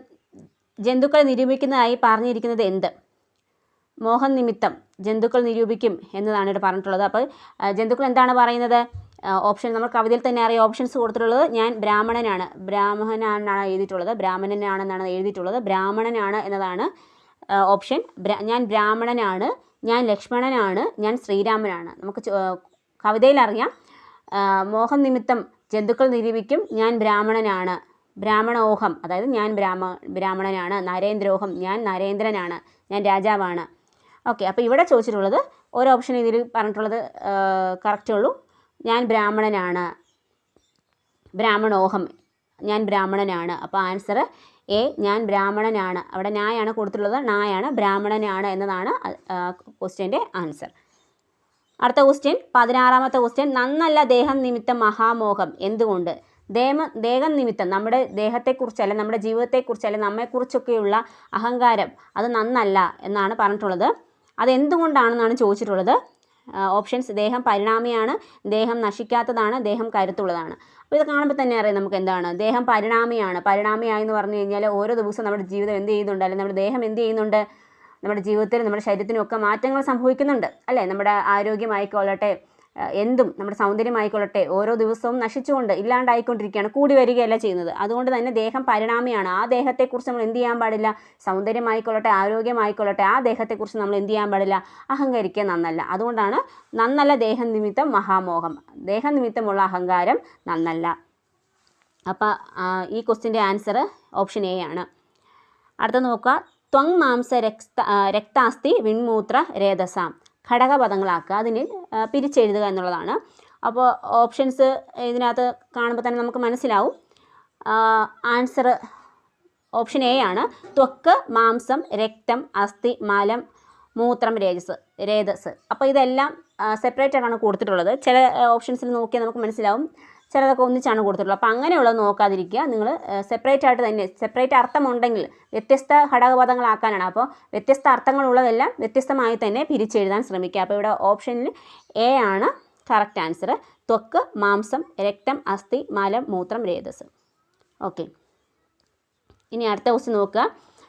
ജന്തുക്കൾ നിരൂപിക്കുന്നതായി പറഞ്ഞിരിക്കുന്നത് എന്ത്? മോഹം നിമിത്തം ജന്തുക്കൾ നിരൂപിക്കും എന്നതാണ് ഇവിടെ പറഞ്ഞിട്ടുള്ളത്. അപ്പോൾ ജന്തുക്കൾ എന്താണ് പറയുന്നത്? ഓപ്ഷൻ നമ്മൾ കവിതയിൽ തന്നെ അറിയാം ഓപ്ഷൻസ് കൊടുത്തിട്ടുള്ളത് ഞാൻ ബ്രാഹ്മണനാണ്. ബ്രാഹ്മണനാണെന്നാണ് എഴുതിയിട്ടുള്ളത്. ബ്രാഹ്മണനാണെന്നാണ് എഴുതിയിട്ടുള്ളത്. ബ്രാഹ്മണനാണ് എന്നതാണ് ഓപ്ഷൻ. ഞാൻ ബ്രാഹ്മണനാണ് ഞാൻ ലക്ഷ്മണനാണ് ഞാൻ ശ്രീരാമനാണ്. നമുക്ക് കവിതയിൽ അറിയാം ആ, മോഹം നിമിത്തം ജന്തുക്കൾ നിരൂപിക്കും. ഞാൻ ബ്രാഹ്മണനാണ്. ബ്രാഹ്മണോഹം അതായത് ഞാൻ ബ്രാഹ്മ ബ്രാഹ്മണനാണ്. നരേന്ദ്രോഹം ഞാൻ നരേന്ദ്രനാണ്. ഞാൻ രാജാവാണ്. ഓക്കെ അപ്പോൾ ഇവിടെ ചോദിച്ചിട്ടുള്ളത് ഒരു ഓപ്ഷൻ ഇതിൽ പറഞ്ഞിട്ടുള്ളത് കറക്റ്റേ ഉള്ളൂ. ഞാൻ ബ്രാഹ്മണനാണ്. ബ്രാഹ്മണോഹം ഞാൻ ബ്രാഹ്മണനാണ്. അപ്പോൾ ആൻസർ എ ഞാൻ ബ്രാഹ്മണനാണ്. അവിടെ നായാണ് കൊടുത്തിട്ടുള്ളത്. നായാണ് ബ്രാഹ്മണനാണ് എന്നതാണ് ക്വസ്റ്റ്യന്റെ ആൻസർ അടുത്ത ക്വസ്റ്റ്യൻ പതിനാറാമത്തെ ക്വസ്റ്റ്യൻ നന്നല്ല ദേഹം നിമിത്തം മഹാമോഹം. എന്തുകൊണ്ട്? ദേഹം ദേഹം നിമിത്തം നമ്മുടെ ദേഹത്തെക്കുറിച്ചല്ല നമ്മുടെ ജീവിതത്തെക്കുറിച്ചല്ല നമ്മെക്കുറിച്ചൊക്കെയുള്ള അഹങ്കാരം അത് നന്നല്ല എന്നാണ് പറഞ്ഞിട്ടുള്ളത്. അതെന്തുകൊണ്ടാണെന്നാണ് ചോദിച്ചിട്ടുള്ളത്? ഓപ്ഷൻസ് ദേഹം പരിണാമിയാണ് ദേഹം നശിക്കാത്തതാണ് ദേഹം കരുത്തുള്ളതാണ്. അപ്പോൾ ഇത് കാണുമ്പോൾ തന്നെ അറിയാം നമുക്ക് എന്താണ്? ദേഹം പരിണാമിയാണ്. പരിണാമിയായി എന്ന് പറഞ്ഞു കഴിഞ്ഞാൽ ഓരോ ദിവസവും നമ്മുടെ ജീവിതം എന്ത് ചെയ്യുന്നുണ്ട്? അല്ലെങ്കിൽ നമ്മുടെ ദേഹം എന്ത് ചെയ്യുന്നുണ്ട്? നമ്മുടെ ജീവിതത്തിനും നമ്മുടെ ശരീരത്തിനും ഒക്കെ മാറ്റങ്ങൾ സംഭവിക്കുന്നുണ്ട് അല്ലേ? നമ്മുടെ ആരോഗ്യമായിക്കൊള്ളട്ടെ എന്തും നമ്മുടെ സൗന്ദര്യമായിക്കൊള്ളട്ടെ ഓരോ ദിവസവും നശിച്ചുകൊണ്ട് ഇല്ലാണ്ടായിക്കൊണ്ടിരിക്കുകയാണ് കൂടി വരികയല്ല ചെയ്യുന്നത്. അതുകൊണ്ട് തന്നെ ദേഹം പരിണാമിയാണ്. ആ ദേഹത്തെക്കുറിച്ച് നമ്മൾ എന്ത് ചെയ്യാൻ പാടില്ല? സൗന്ദര്യമായിക്കൊള്ളട്ടെ ആരോഗ്യമായിക്കൊള്ളട്ടെ ആ ദേഹത്തെക്കുറിച്ച് നമ്മൾ എന്ത് ചെയ്യാൻ പാടില്ല? അഹങ്കരിക്കുക നന്നല്ല. അതുകൊണ്ടാണ് നന്നല്ല ദേഹം നിമിത്തം മഹാമോഹം. ദേഹം നിമിത്തമുള്ള അഹങ്കാരം നന്നല്ല. അപ്പോൾ ഈ ക്വസ്റ്റിന്റെ ആൻസർ ഓപ്ഷൻ എ ആണ്. അടുത്ത നോക്കുക. ത്വങ് മാംസ രക്ത രക്താസ്തി വിൺമൂത്ര രേതസാം ഘടകപദങ്ങളാക്കുക. അതിന് പിരിച്ചെഴുതുക എന്നുള്ളതാണ്. അപ്പോൾ ഓപ്ഷൻസ് ഇതിനകത്ത് കാണുമ്പോൾ തന്നെ നമുക്ക് മനസ്സിലാവും. ആൻസർ ഓപ്ഷൻ എ ആണ്. ത്വക്ക് മാംസം രക്തം അസ്ഥി മലം മൂത്രം രേജസ് രേതസ്. അപ്പോൾ ഇതെല്ലാം സെപ്പറേറ്റ് ആയിട്ടാണ് കൊടുത്തിട്ടുള്ളത്. ചില ഓപ്ഷൻസിൽ നോക്കിയാൽ നമുക്ക് മനസ്സിലാവും. ചിലതൊക്കെ ഒന്നിച്ചാണ് കൊടുത്തിട്ടുള്ളത്. അപ്പോൾ അങ്ങനെയുള്ളത് നോക്കാതിരിക്കുക. നിങ്ങൾ സെപ്പറേറ്റ് ആയിട്ട് തന്നെ സെപ്പറേറ്റ് അർത്ഥമുണ്ടെങ്കിൽ വ്യത്യസ്ത ഘടകപദങ്ങളാക്കാനാണ് അപ്പോൾ വ്യത്യസ്ത അർത്ഥങ്ങളുള്ളതെല്ലാം വ്യത്യസ്തമായി തന്നെ പിരിച്ചെഴുതാൻ ശ്രമിക്കുക. അപ്പോൾ ഇവിടെ ഓപ്ഷനിൽ എ ആണ് കറക്റ്റ് ആൻസർ ത്വക്ക് മാംസം രക്തം അസ്ഥി മലം മൂത്രം രേതസ്. ഓക്കെ ഇനി അടുത്ത ക്വസ്റ്റ്യൻ നോക്കുക.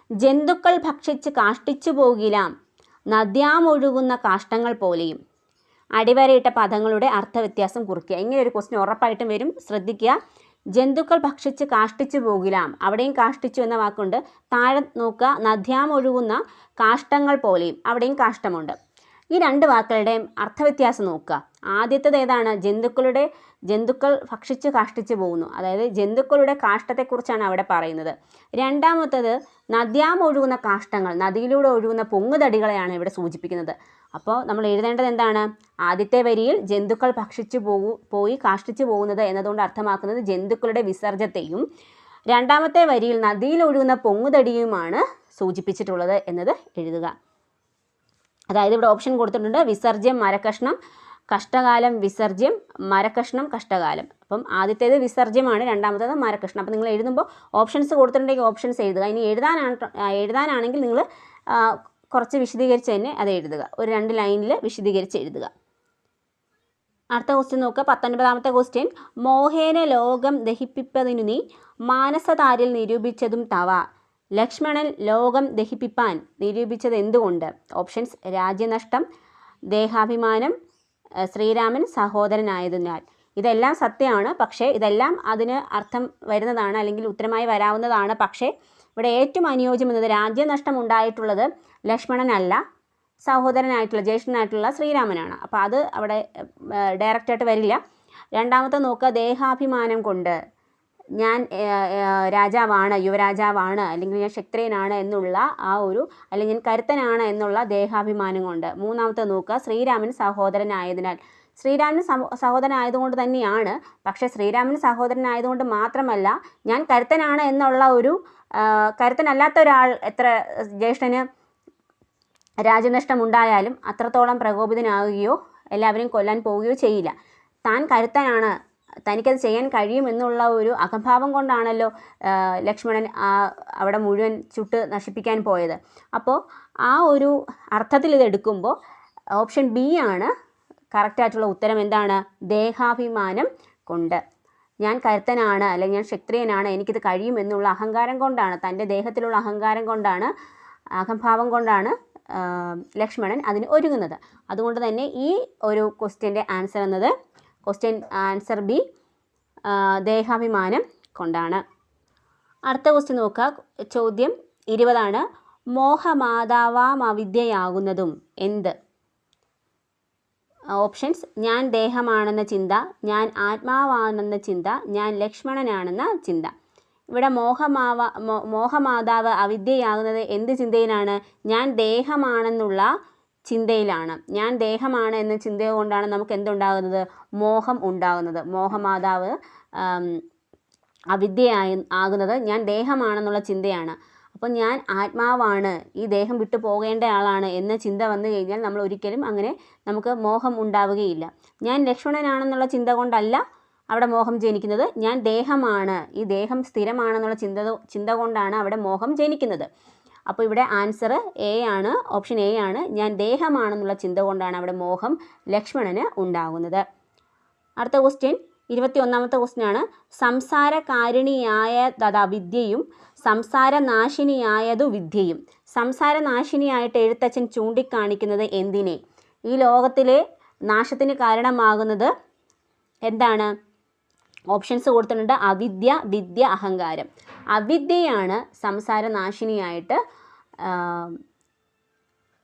ജന്തുക്കൾ ഭക്ഷിച്ച് കാഷ്ടിച്ചു പോകിലാം നദ്യാമൊഴുകുന്ന കാഷ്ടങ്ങൾ പോലെയും. അടിവരയിട്ട പദങ്ങളുടെ അർത്ഥവ്യത്യാസം കുറിക്കുക. ഇങ്ങനെ ഒരു ക്വസ്റ്റ്യൻ ഉറപ്പായിട്ടും വരും. ശ്രദ്ധിക്കുക. ജന്തുക്കൾ ഭക്ഷിച്ച് കാഷ്ടിച്ചു പോകിലാം. അവിടെയും കാഷ്ടിച്ചു എന്ന വാക്കുണ്ട്. താഴെ നോക്കുക. നദ്യാമൊഴുകുന്ന കാഷ്ടങ്ങൾ പോലെയും അവിടെയും കാഷ്ടമുണ്ട്. ഈ രണ്ട് വാക്കുകളുടെയും അർത്ഥവ്യത്യാസം നോക്കുക. ആദ്യത്തേത് ഏതാണ്? ജന്തുക്കളുടെ ജന്തുക്കൾ ഭക്ഷിച്ച് കാഷ്ടിച്ച് പോകുന്നു. അതായത് ജന്തുക്കളുടെ കാഷ്ടത്തെക്കുറിച്ചാണ് അവിടെ പറയുന്നത്. രണ്ടാമത്തത് നദ്യാം ഒഴുകുന്ന കാഷ്ടങ്ങൾ നദിയിലൂടെ ഒഴുകുന്ന പൊങ്ങുതടികളെയാണ് ഇവിടെ സൂചിപ്പിക്കുന്നത്. അപ്പോൾ നമ്മൾ എഴുതേണ്ടത് എന്താണ്? ആദ്യത്തെ വരിയിൽ ജന്തുക്കൾ ഭക്ഷിച്ചു പോകു പോയി കാഷ്ടിച്ചു പോകുന്നത് എന്നതുകൊണ്ട് അർത്ഥമാക്കുന്നത് ജന്തുക്കളുടെ വിസർജത്തെയും രണ്ടാമത്തെ വരിയിൽ നദിയിൽ ഒഴുകുന്ന പൊങ്ങുതടിയുമാണ് സൂചിപ്പിച്ചിട്ടുള്ളത് എന്നത് എഴുതുക. അതായത് ഇവിടെ ഓപ്ഷൻ കൊടുത്തിട്ടുണ്ട് വിസർജ്യം മരക്കഷ്ണം കഷ്ടകാലം വിസർജ്യം മരക്കഷ്ണം കഷ്ടകാലം. അപ്പം ആദ്യത്തേത് വിസർജ്യമാണ് രണ്ടാമത്തേത് മരക്കഷ്ണം. അപ്പം നിങ്ങൾ എഴുതുമ്പോൾ ഓപ്ഷൻസ് കൊടുത്തിട്ടുണ്ടെങ്കിൽ ഓപ്ഷൻസ് എഴുതുക. ഇനി എഴുതാനാണ് എഴുതാനാണെങ്കിൽ നിങ്ങൾ കുറച്ച് വിശദീകരിച്ച് തന്നെ അത് എഴുതുക. ഒരു രണ്ട് ലൈനിൽ വിശദീകരിച്ച് എഴുതുക. അടുത്ത ക്വസ്റ്റ്യൻ നോക്കുക. പത്തൊൻപതാമത്തെ ക്വസ്റ്റ്യൻ മോഹേന ലോകം ദഹിപ്പിപ്പതിനു നീ മാനസതാരിൽ നിരൂപിച്ചതും തവ. ലക്ഷ്മണൻ ലോകം ദഹിപ്പിപ്പാൻ നിരൂപിച്ചത് എന്തുകൊണ്ട് ഓപ്ഷൻസ് രാജ്യനഷ്ടം ദേഹാഭിമാനം ശ്രീരാമൻ സഹോദരനായതിനാൽ. ഇതെല്ലാം സത്യമാണ് പക്ഷേ ഇതെല്ലാം അതിന് അർത്ഥം വരുന്നതാണ് അല്ലെങ്കിൽ ഉത്തരമായി വരാവുന്നതാണ്. പക്ഷേ ഇവിടെ ഏറ്റവും അനുയോജ്യം എന്നത് രാജ്യനഷ്ടം ഉണ്ടായിട്ടുള്ളത് ലക്ഷ്മണനല്ല സഹോദരനായിട്ടുള്ള ജ്യേഷ്ഠനായിട്ടുള്ള ശ്രീരാമനാണ്. അപ്പോൾ അത് അവിടെ ഡയറക്റ്റായിട്ട് വരില്ല. രണ്ടാമത്തെ നോക്കുക ദേഹാഭിമാനം കൊണ്ട്. ഞാൻ രാജാവാണ് യുവരാജാവാണ് അല്ലെങ്കിൽ ഞാൻ ക്ഷത്രിയനാണ് എന്നുള്ള ആ ഒരു അല്ലെങ്കിൽ ഞാൻ കരുത്തനാണ് എന്നുള്ള ദേഹാഭിമാനം കൊണ്ട് മൂന്നാമത്തെ നോക്കുക ശ്രീരാമൻ സഹോദരനായതിനാൽ. ശ്രീരാമൻ സമ- സഹോദരനായതുകൊണ്ട് തന്നെയാണ്. പക്ഷേ ശ്രീരാമൻ സഹോദരനായതുകൊണ്ട് മാത്രമല്ല ഞാൻ കരുത്തനാണ് എന്നുള്ള ഒരു കരുത്തനല്ലാത്ത ഒരാൾ എത്ര ജ്യേഷ്ഠന് രാജനഷ്ടം ഉണ്ടായാലും അത്രത്തോളം പ്രകോപിതനാവുകയോ എല്ലാവരെയും കൊല്ലാൻ പോവുകയോ ചെയ്യില്ല. താൻ കരുത്തനാണ് തനിക്കത് ചെയ്യാൻ കഴിയുമെന്നുള്ള ഒരു അഹംഭാവം കൊണ്ടാണല്ലോ ലക്ഷ്മണൻ അവിടെ മുഴുവൻ ചുട്ട് നശിപ്പിക്കാൻ പോയത്. അപ്പോൾ ആ ഒരു അർത്ഥത്തിൽ ഇത് എടുക്കുമ്പോൾ ഓപ്ഷൻ ബി ആണ് കറക്റ്റായിട്ടുള്ള ഉത്തരം എന്താണ്? ദേഹാഭിമാനം കൊണ്ട്. ഞാൻ കരുത്തനാണ് അല്ലെങ്കിൽ ഞാൻ ക്ഷത്രിയനാണ് എനിക്കിത് കഴിയും എന്നുള്ള അഹങ്കാരം കൊണ്ടാണ് തന്റെ ദേഹത്തിലുള്ള അഹങ്കാരം കൊണ്ടാണ് അഹംഭാവം കൊണ്ടാണ് ലക്ഷ്മണൻ അതിന് ഒരുങ്ങുന്നത്. അതുകൊണ്ട് തന്നെ ഈ ഒരു ക്വസ്റ്റ്യന്റെ ആൻസർ എന്നത് ക്വസ്റ്റ്യൻ ആൻസർ ബി ദേഹാഭിമാനം കൊണ്ടാണ്. അടുത്ത ക്വസ്റ്റ്യൻ നോക്കുക ചോദ്യം ഇരുപതാണ്. മോഹമാതാവാം അവിദ്യയാകുന്നതും എന്ത്? ഓപ്ഷൻസ് ഞാൻ ദേഹമാണെന്ന ചിന്ത ഞാൻ ആത്മാവാണെന്ന ചിന്ത ഞാൻ ലക്ഷ്മണനാണെന്ന ചിന്ത. ഇവിടെ മോഹമാവ മോഹമാതാവ് അവിദ്യയാകുന്നത് എന്ത് ചിന്തയിലാണ്? ഞാൻ ദേഹമാണെന്നുള്ള ചിന്തയിലാണ്. ഞാൻ ദേഹമാണ് എന്ന ചിന്ത കൊണ്ടാണ് നമുക്ക് എന്തുണ്ടാകുന്നത്? മോഹം ഉണ്ടാകുന്നത്. മോഹമാതാവ് അവിദ്യയായി ആകുന്നത് ഞാൻ ദേഹമാണെന്നുള്ള ചിന്തയാണ്. അപ്പോൾ ഞാൻ ആത്മാവാണ്. ഈ ദേഹം വിട്ടു പോകേണ്ട ആളാണ് എന്ന ചിന്ത വന്നു കഴിഞ്ഞാൽ നമ്മൾ ഒരിക്കലും അങ്ങനെ നമുക്ക് മോഹം ഉണ്ടാവുകയില്ല. ഞാൻ ലക്ഷ്മണനാണെന്നുള്ള ചിന്ത കൊണ്ടല്ല അവിടെ മോഹം ജനിക്കുന്നത്. ഞാൻ ദേഹമാണ്. ഈ ദേഹം സ്ഥിരമാണെന്നുള്ള ചിന്ത ചിന്ത കൊണ്ടാണ് അവിടെ മോഹം ജനിക്കുന്നത്. അപ്പോൾ ഇവിടെ ആൻസർ എ ആണ് ഓപ്ഷൻ എ ആണ്. ഞാൻ ദേഹമാണെന്നുള്ള ചിന്ത കൊണ്ടാണ് അവിടെ മോഹം ലക്ഷ്മണന് ഉണ്ടാകുന്നത്. അടുത്ത ക്വസ്റ്റ്യൻ ഇരുപത്തി ഒന്നാമത്തെ ക്വസ്റ്റ്യൻ ആണ്. സംസാരകാരിണിയായ തഥാ വിദ്യയും സംസാരനാശിനിയായതു വിദ്യയും. സംസാരനാശിനിയായിട്ട് എഴുത്തച്ഛൻ ചൂണ്ടിക്കാണിക്കുന്നത് എന്തിനെ? ഈ ലോകത്തിലെ നാശത്തിന് കാരണമാകുന്നത് എന്താണ്? ഓപ്ഷൻസ് കൊടുത്തിട്ടുണ്ട് അവിദ്യ വിദ്യ അഹങ്കാരം. അവിദ്യയാണ് സംസാരനാശിനിയായിട്ട്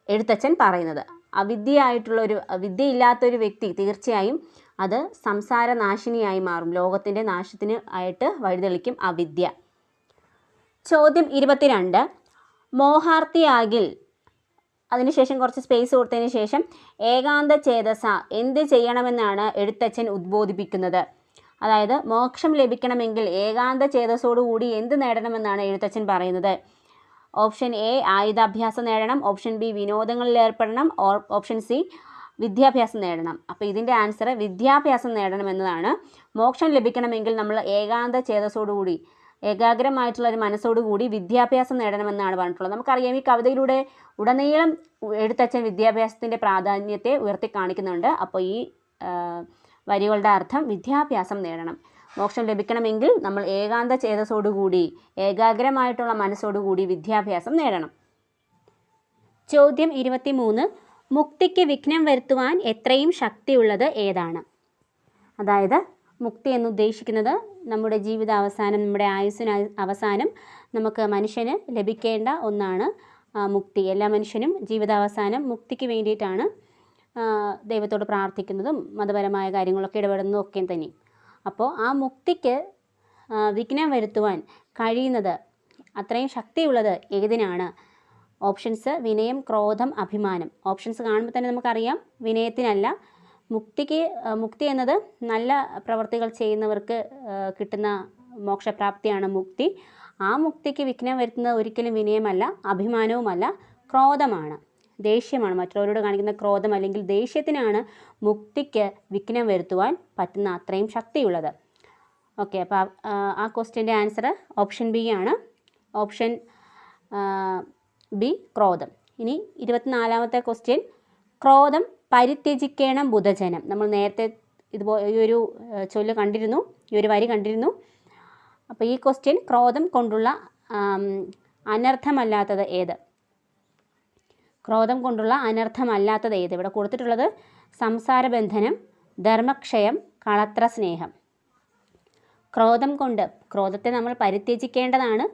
എഴുത്തച്ഛൻ പറയുന്നത്. അവിദ്യയായിട്ടുള്ള ഒരു വിദ്യയില്ലാത്തൊരു വ്യക്തി തീർച്ചയായും അത് സംസാരനാശിനിയായി മാറും. ലോകത്തിന്റെ നാശത്തിന് ആയിട്ട് വഴിതെളിക്കും അവിദ്യ. ചോദ്യം ഇരുപത്തിരണ്ട്. മോഹാർത്തിയാകിൽ അതിനുശേഷം കുറച്ച് സ്പേസ് കൊടുത്തതിന് ശേഷം ഏകാന്ത ചേതസ എന്ത് ചെയ്യണമെന്നാണ് എഴുത്തച്ഛൻ ഉദ്ബോധിപ്പിക്കുന്നത്? അതായത് മോക്ഷം ലഭിക്കണമെങ്കിൽ ഏകാന്ത ചേതസ്സോടുകൂടി എന്ത് നേടണമെന്നാണ് എഴുത്തച്ഛൻ പറയുന്നത്. ഓപ്ഷൻ എ ആയുധാഭ്യാസം നേടണം. ഓപ്ഷൻ ബി വിനോദങ്ങളിൽ ഏർപ്പെടണം. ഓപ്ഷൻ സി വിദ്യാഭ്യാസം നേടണം. അപ്പോൾ ഇതിന്റെ ആൻസർ വിദ്യാഭ്യാസം നേടണം എന്നതാണ്. മോക്ഷം ലഭിക്കണമെങ്കിൽ നമ്മൾ ഏകാന്ത ചേതസ്സോടുകൂടി ഏകാഗ്രമായിട്ടുള്ള ഒരു മനസ്സോടുകൂടി വിദ്യാഭ്യാസം നേടണമെന്നാണ് പറഞ്ഞിട്ടുള്ളത്. നമുക്കറിയാം ഈ കവിതയിലൂടെ ഉടനീളം എഴുത്തച്ഛൻ വിദ്യാഭ്യാസത്തിന്റെ പ്രാധാന്യത്തെ ഉയർത്തി കാണിക്കുന്നുണ്ട് അപ്പോൾ ഈ വരികളുടെ അർത്ഥം വിദ്യാഭ്യാസം നേടണം. മോക്ഷം ലഭിക്കണമെങ്കിൽ നമ്മൾ ഏകാന്ത ചേതസോടുകൂടി ഏകാഗ്രമായിട്ടുള്ള മനസ്സോടുകൂടി വിദ്യാഭ്യാസം നേടണം. ചോദ്യം ഇരുപത്തിമൂന്ന്. മുക്തിക്ക് വിഘ്നം വരുത്തുവാൻ എത്രയും ശക്തിയുള്ളത് ഏതാണ്? അതായത് മുക്തി എന്ന് ഉദ്ദേശിക്കുന്നത് നമ്മുടെ ജീവിതാവസാനം നമ്മുടെ ആയുസ്സിന് അവസാനം നമുക്ക് മനുഷ്യന് ലഭിക്കേണ്ട ഒന്നാണ് മുക്തി. എല്ലാ മനുഷ്യനും ജീവിതാവസാനം മുക്തിക്ക് വേണ്ടിയിട്ടാണ് ദൈവത്തോട് പ്രാർത്ഥിക്കുന്നതും മതപരമായ കാര്യങ്ങളൊക്കെ ഇടപെടുന്നതും ഒക്കെ തന്നെ അപ്പോൾ ആ മുക്തിക്ക് വിഘ്നം വരുത്തുവാൻ കഴിയുന്നത് അത്രയും ശക്തിയുള്ളത് ഏതിനാണ്? ഓപ്ഷൻസ് വിനയം ക്രോധം അഭിമാനം. ഓപ്ഷൻസ് കാണുമ്പോൾ തന്നെ നമുക്കറിയാം വിനയത്തിനല്ല. മുക്തിക്ക് മുക്തി എന്നത് നല്ല പ്രവർത്തികൾ ചെയ്യുന്നവർക്ക് കിട്ടുന്ന മോക്ഷപ്രാപ്തിയാണ് മുക്തി. ആ മുക്തിക്ക് വിഘ്നം വരുത്തുന്നത് ഒരിക്കലും വിനയമല്ല അഭിമാനവുമല്ല ക്രോധമാണ്. ദേഷ്യമാണ്. മറ്റുള്ളവരോട് കാണിക്കുന്ന ക്രോധം അല്ലെങ്കിൽ ദേഷ്യത്തിനാണ് മുക്തിക്ക് വിഘ്നം വരുത്തുവാൻ പറ്റുന്ന അത്രയും ശക്തിയുള്ളത്. ഓക്കെ അപ്പോൾ ആ ക്വസ്റ്റ്യന്റെ ആൻസർ ഓപ്ഷൻ ബി ആണ്. ഓപ്ഷൻ ബി ക്രോധം. ഇനി ഇരുപത്തിനാലാമത്തെ ക്വസ്റ്റ്യൻ. ക്രോധം പരിത്യജിക്കണം ബുധജനം. നമ്മൾ നേരത്തെ ഇതുപോലെ ഈ ഒരു ചൊല്ല് കണ്ടിരുന്നു. ഈ ഒരു വരി കണ്ടിരുന്നു. അപ്പോൾ ഈ ക്വസ്റ്റ്യൻ ക്രോധം കൊണ്ടുള്ള അനർത്ഥമല്ലാത്തത് ഏത്? ക്രോധം കൊണ്ടുള്ള അനർത്ഥമല്ലാത്തത് ഏത് ഇവിടെ കൊടുത്തിട്ടുള്ളത് സംസാരബന്ധനം ധർമ്മക്ഷയം കളത്ര സ്നേഹം ക്രോധം കൊണ്ട് ക്രോധത്തെ നമ്മൾ പരിത്യജിക്കേണ്ടതാണ്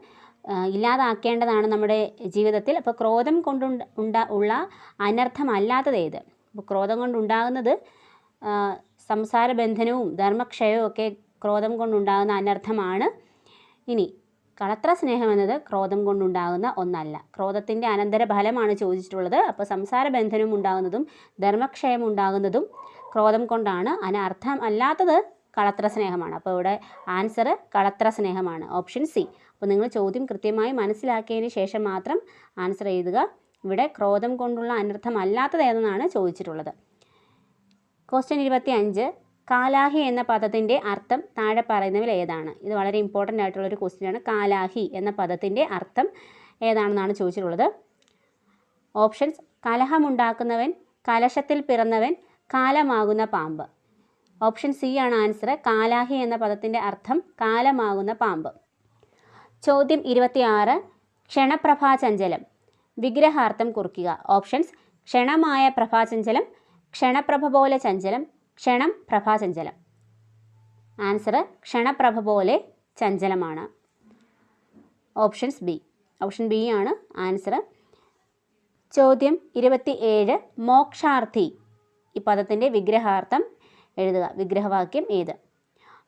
ഇല്ലാതാക്കേണ്ടതാണ് നമ്മുടെ ജീവിതത്തിൽ. അപ്പോൾ ക്രോധം കൊണ്ടുണ്ട് ഉണ്ടാ ഉള്ള അനർത്ഥമല്ലാത്തത് ഏത് അപ്പോൾ ക്രോധം കൊണ്ടുണ്ടാകുന്നത് സംസാര സംസാരബന്ധനവും ധർമ്മക്ഷയവും ഒക്കെ ക്രോധം കൊണ്ടുണ്ടാകുന്ന അനർത്ഥമാണ്. ഇനി കളത്ര സ്നേഹം എന്നത് ക്രോധം കൊണ്ടുണ്ടാകുന്ന ഒന്നല്ല. ക്രോധത്തിന്റെ അനന്തര ഫലമാണ് ചോദിച്ചിട്ടുള്ളത്. അപ്പോൾ സംസാര ബന്ധനം ഉണ്ടാകുന്നതും ധർമ്മക്ഷയം ഉണ്ടാകുന്നതും ക്രോധം കൊണ്ടാണ്. അനർത്ഥം അല്ലാത്തത് കളത്ര സ്നേഹമാണ് അപ്പോൾ ഇവിടെ ആൻസർ കളത്ര സ്നേഹമാണ് ഓപ്ഷൻ സി. അപ്പോൾ നിങ്ങൾ ചോദ്യം കൃത്യമായി മനസ്സിലാക്കിയതിന് ശേഷം മാത്രം ആൻസർ ചെയ്യുക ഇവിടെ ക്രോധം കൊണ്ടുള്ള അനർത്ഥം അല്ലാത്തത് ഏതെന്നാണ് ചോദിച്ചിട്ടുള്ളത്. ക്വസ്റ്റ്യൻ ഇരുപത്തി അഞ്ച് കാലാഹി എന്ന പദത്തിന്റെ അർത്ഥം താഴെ പറയുന്നവയിൽ ഏതാണ്? ഇത് വളരെ ഇമ്പോർട്ടന്റ് ആയിട്ടുള്ളൊരു ക്വസ്റ്റ്യനാണ് കാലാഹി എന്ന പദത്തിന്റെ അർത്ഥം ഏതാണെന്നാണ് ചോദിച്ചിട്ടുള്ളത്. ഓപ്ഷൻസ് കലഹമുണ്ടാക്കുന്നവൻ കലശത്തിൽ പിറന്നവൻ കാലമാകുന്ന പാമ്പ്. ഓപ്ഷൻ സി ആണ് ആൻസർ കാലാഹി എന്ന പദത്തിന്റെ അർത്ഥം കാലമാകുന്ന പാമ്പ്. ചോദ്യം ഇരുപത്തിയാറ്. ക്ഷണപ്രഭാചഞ്ചലം. വിഗ്രഹാർത്ഥം കുറിക്കുക. ഓപ്ഷൻസ് ക്ഷണമായ പ്രഭാചഞ്ചലം ക്ഷണപ്രഭ പോലെ ചഞ്ചലം ക്ഷണം പ്രഭാചഞ്ചലം ആൻസർ ക്ഷണപ്രഭ പോലെ ചഞ്ചലമാണ്. ഓപ്ഷൻസ് ബി ഓപ്ഷൻ ബി ആണ് ആൻസർ ചോദ്യം ഇരുപത്തി ഏഴ് മോക്ഷാർത്ഥി. ഈ പദത്തിന്റെ വിഗ്രഹാർത്ഥം എഴുതുക. വിഗ്രഹവാക്യം ഏത്?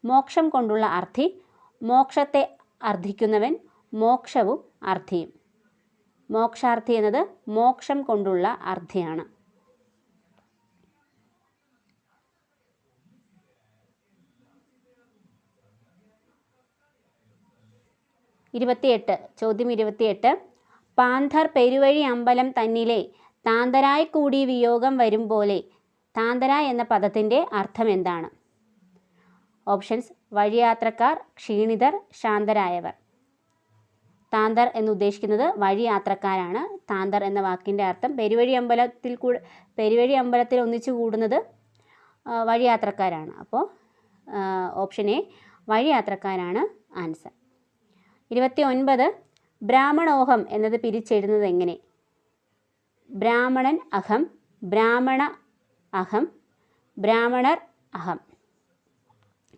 മോക്ഷം കൊണ്ടുള്ള അർത്ഥി മോക്ഷത്തെ അർത്ഥിക്കുന്നവൻ മോക്ഷവും അർത്ഥിയും. മോക്ഷാർത്ഥി എന്നത് മോക്ഷം കൊണ്ടുള്ള അർത്ഥിയാണ്. ഇരുപത്തിയെട്ട് ചോദ്യം ഇരുപത്തിയെട്ട്. പാന്തർ പെരുവഴി അമ്പലം തന്നിലെ താന്തരായി കൂടി വിയോഗം വരും പോലെ താന്തര എന്ന പദത്തിന്റെ അർത്ഥം എന്താണ്? ഓപ്ഷൻസ് വഴിയാത്രക്കാർ ക്ഷീണിതർ ശാന്തരായവർ. താന്തർ എന്നുദ്ദേശിക്കുന്നത് വഴിയാത്രക്കാരാണ്. താന്തർ എന്ന വാക്കിന്റെ അർത്ഥം പെരുവഴി അമ്പലത്തിൽ കൂടെ പെരുവഴി അമ്പലത്തിൽ ഒന്നിച്ചു കൂടുന്നത് വഴിയാത്രക്കാരാണ്. അപ്പോൾ ഓപ്ഷൻ എ വഴിയാത്രക്കാരാണ് ആൻസർ. ഇരുപത്തി ഒൻപത് ബ്രാഹ്മണോഹം എന്നത് പിരിച്ചെഴുതുന്നത് എങ്ങനെ? ബ്രാഹ്മണൻ അഹം ബ്രാഹ്മണ അഹം ബ്രാഹ്മണർ അഹം.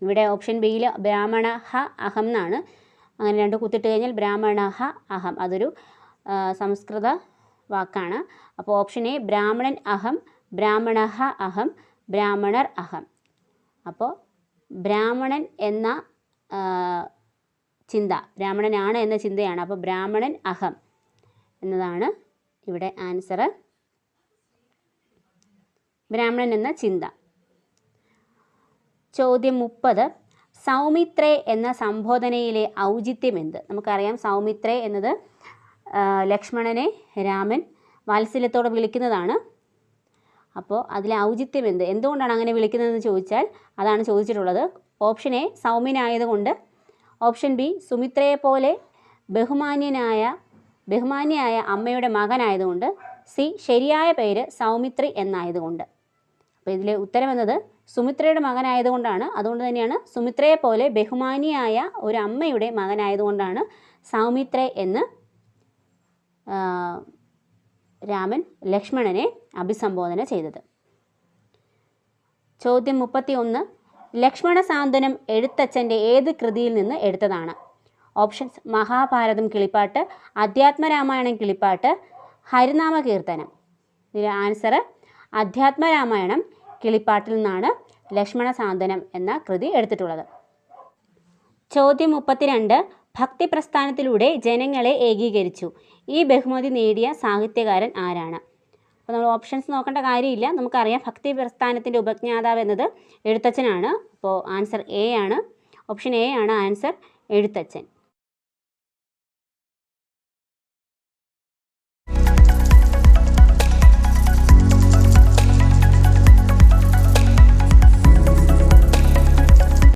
ഇവിടെ ഓപ്ഷൻ ബിയിൽ ബ്രാഹ്മണ ഹ അഹം എന്നാണ്. അങ്ങനെ രണ്ട് കുത്തിട്ട് കഴിഞ്ഞാൽ ബ്രാഹ്മണ ഹ അഹം. അതൊരു സംസ്കൃത വാക്കാണ്. അപ്പോൾ ഓപ്ഷൻ എ ബ്രാഹ്മണൻ അഹം ബ്രാഹ്മണ അഹം ബ്രാഹ്മണർ അഹം. അപ്പോൾ ബ്രാഹ്മണൻ എന്ന ചിന്ത. ബ്രാഹ്മണനാണ് എന്ന ചിന്തയാണ്. അപ്പോൾ ബ്രാഹ്മണൻ അഹം എന്നതാണ് ഇവിടെ ആൻസർ ബ്രാഹ്മണൻ എന്ന ചിന്ത. ചോദ്യം മുപ്പത്. സൗമിത്രേ എന്ന സംബോധനയിലെ ഔചിത്യം എന്ത്? നമുക്കറിയാം സൗമിത്രേ എന്നത് ലക്ഷ്മണനെ രാമൻ വാത്സല്യത്തോടെ വിളിക്കുന്നതാണ്. അപ്പോൾ അതിലെ ഔചിത്യം എന്ത്? എന്തുകൊണ്ടാണ് അങ്ങനെ വിളിക്കുന്നതെന്ന് ചോദിച്ചാൽ അതാണ് ചോദിച്ചിട്ടുള്ളത്. ഓപ്ഷൻ എ സൗമ്യനായതുകൊണ്ട് ഓപ്ഷൻ ബി സുമിത്രയെ പോലെ ബഹുമാന്യനായ ബഹുമാന്യയായ അമ്മയുടെ മകനായതുകൊണ്ട് സി ശരിയായ പേര് സൗമിത്രി എന്നായതുകൊണ്ട്. അപ്പോൾ ഇതിലെ ഉത്തരം എന്നത് സുമിത്രയുടെ മകനായതുകൊണ്ടാണ്. അതുകൊണ്ട് തന്നെയാണ് സുമിത്രയെ പോലെ ബഹുമാനിയായ ഒരു അമ്മയുടെ മകനായതുകൊണ്ടാണ് സൗമിത്ര എന്ന് രാമൻ ലക്ഷ്മണനെ അഭിസംബോധന ചെയ്തത്. ചോദ്യം മുപ്പത്തി ഒന്ന് ലക്ഷ്മണ സാന്ത്വനം എഴുത്തച്ഛന്റെ ഏത് കൃതിയിൽ നിന്ന് എടുത്തതാണ്? ഓപ്ഷൻസ് മഹാഭാരതം കിളിപ്പാട്ട് അധ്യാത്മരാമായണം കിളിപ്പാട്ട് ഹരിനാമ കീർത്തനം ഇതിന്റെ ആൻസർ അധ്യാത്മരാമായണം കിളിപ്പാട്ടിൽ നിന്നാണ് ലക്ഷ്മണ സാന്ത്വനം എന്ന കൃതി എടുത്തിട്ടുള്ളത്. ചോദ്യം മുപ്പത്തിരണ്ട് ഭക്തി പ്രസ്ഥാനത്തിലൂടെ ജനങ്ങളെ ഏകീകരിച്ചു. ഈ ബഹുമതി നേടിയ സാഹിത്യകാരൻ ആരാണ്? അപ്പോൾ നമ്മൾ ഓപ്ഷൻസ് നോക്കേണ്ട കാര്യമില്ല. നമുക്കറിയാം ഭക്തി പ്രസ്ഥാനത്തിന്റെ ഉപജ്ഞാതാവ് എന്നത് എഴുത്തച്ഛനാണ്. അപ്പോൾ ആൻസർ എ ആണ്. ഓപ്ഷൻ എ ആണ് ആൻസർ എഴുത്തച്ഛൻ.